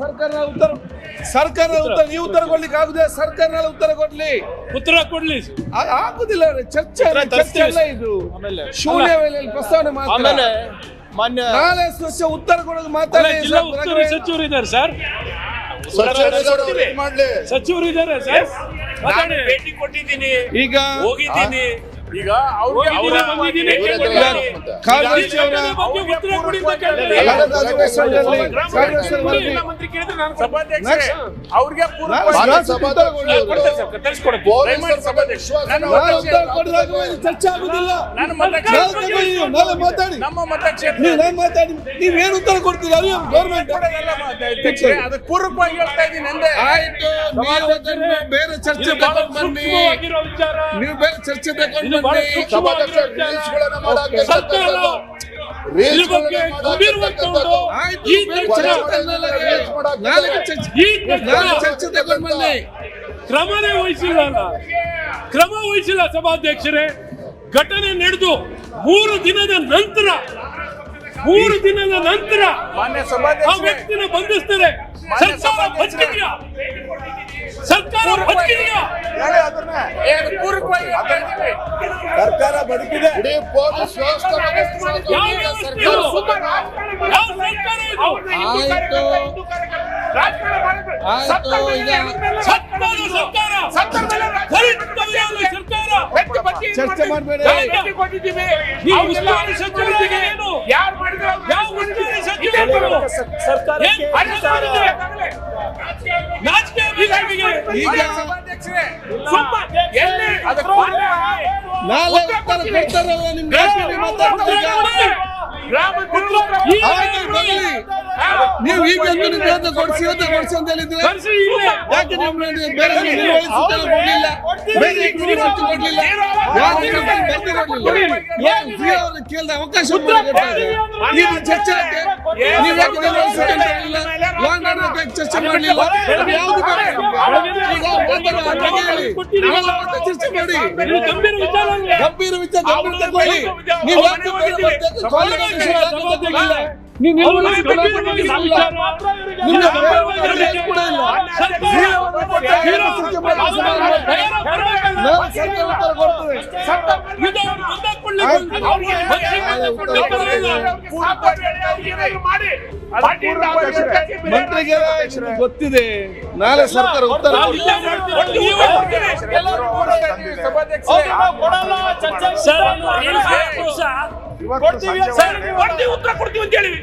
ಸರ್ಕಾರ ಉತ್ತರ ಸರ್ಕಾರ ಉತ್ತರ. ನೀವು ಉತ್ತರ ಕೊಡ್ಲಿಕ್ಕೆ ಆಗುದೇ ಸರ್ಕಾರ ಉತ್ತರ ಕೊಡ್ಲಿ. ಉತ್ತರ ಕೊಡ್ಲಿ. ಆಗುದಿಲ್ಲ. ಚರ್ಚೆ ಅಲ್ಲ, ಚರ್ಚೆ ಅಲ್ಲ ಇದು. ಆಮೇಲೆ. ಶೂನ್ಯ ಪ್ರಸ್ತಾವನೆ ಮಾತ್ರ ಆಮೇಲೆ ಮಾನ್ಯ ನಾಳೆ ಸ್ವಚ್ಛ ಉತ್ತರ ಕೊಡೋದು ಮಾತಾಡಿ ಉಸ್ತುವಾರಿ ಸಚಿವರು ಇದ್ದಾರೆ ಸರ್. ಸಚಿವರು ಇದ್ದಾರೆ ಸರ್. ಭೇಟಿ ಕೊಟ್ಟಿದ್ದೀನಿ. ಈಗ ಹೋಗಿದ್ದೀನಿ. ಈಗ. ಕಾಂಗ್ರೆಸ್ ಅವ್ರಿಗೆ ಚರ್ಚೆ ಆಗುದಿಲ್ಲ. ನಾನು ಮತಕ್ಷೇತ್ರ- ನಾಳೆ ನೀವು, ಮಾತಾಡಿ. ನಮ್ಮ ಮತಕ್ಷೇತ್ರ ಮಾತಾಡಿ. ನೀವೇನು ಉತ್ತರ ಕೊಡ್ತೀರಿ? ಅದು ಗೌರ್ಮೆಂಟ್ ಅದಕ್ಕೆ ಪೂರಕವಾಗಿ ಹೇಳ್ತಾ ಇದ್ದೀನಿ ಅಂದೆ ಆಯ್ತು ಬೇರೆ ಚರ್ಚೆ ನೀವು ಬೇರೆ ಚರ್ಚೆ ತಗೊಂಡು ಇದು ಬಹಳ ಸರ್ಕಾರ ಇದ್ರ ಬಗ್ಗೆ ಗಂಭೀರವಾಗಿ ತಗೊಂಡು ಈ ತಕ್ಷಣ ಈ ತಕ್ಷಣ ಕ್ರಮನೇ ವಹಿಸಿಲ್ಲ ಅಲ್ಲ. ಕ್ರಮ ವಹಿಸಿಲ್ಲ ಸಭಾಧ್ಯಕ್ಷರೇ. ಘಟನೆ ನಡೆದು ಮೂರು ದಿನದ ನಂತರ ಮೂರು ದಿನದ ನಂತರ ಆ ವ್ಯಕ್ತಿನ ಬಂಧಿಸ್ತಾರೆ. ಸರ್ಕಾರ ಬದುಕಿದೆಯಾ ಸರ್ಕಾರ ಬದುಕಿದೆಯಾ ನಾಳೆ ಅದನ್ನ ಏ, ಅದು ಪೂರಕವಾಗಿ ಹೇಳ್ತಾ ಇದ್ದೀವಿ. ಸರ್ಕಾರ ಬದುಕಿದೆ ಇಡೀ ಪೊಲೀಸ್ ವ್ಯವಸ್ಥೆ ಬಗ್ಗೆ ವಿಶ್ವಾಸ ಯಾವ ಇಲ್ಲ ವ್ಯವಸ್ಥೆ ಸರ್ಕಾರ. ಇದು? ಯಾವ ಸರ್ಕಾರ ಇದು ಆಯ್ತು ಆಯ್ತು ಈಗ ಸತ್ತಾದ ಸರ್ಕಾರ ದಲಿತ ಕಲ್ಯಾಣ ಸರ್ಕಾರ? ಚರ್ಚೆ ಮಾಡಬೇಡಿ. ಯಾರು ಮಾಡಿದ್ರು ಯಾವ ಉಸ್ತುವಾರಿ ನೀವು ಈಗ ಒಂದು ಕೊಡಿಸಿ ಅಂತ ಕೊಡಿಸಿ ಅಂತ ಹೇಳಿದ್ರೆ ಯಾಕೆ ನೀವು ಬೇರೆ ಬೇರೆ ಯೂನಿವರ್ಸಿಟಿ ಕೊಡ್ಲಿಲ್ಲ? ಬೇರೆ ಯೂನಿವರ್ಸಿಟಿ ಕೊಡ್ಲಿಲ್ಲ. ಯಾಕೆ ಕೇಳಿದ ಅವಕಾಶ ಚರ್ಚೆ ನೀವು ಯಾಕೆ ಯೂನಿವರ್ಸಿಟಿ ಯಾಕೆ ಚರ್ಚೆ ಮಾಡಲಿಲ್ಲ ಯಾವುದು ಚರ್ಚೆ ಮಾಡಿ ಗಂಭೀರ ವಿಚಾರ ಗಂಭೀರ ನೀವು ಸರ್ಕಾರ ಉತ್ತರ ಕೊಡ್ತದೆ ಮಂತ್ರಿಗೆ ಗೊತ್ತಿದೆ. ನಾಳೆ ಸರ್ಕಾರ ಉತ್ತರ ಕೊಡ್ತೀವಿ ಅಂತ ಹೇಳಿವಿ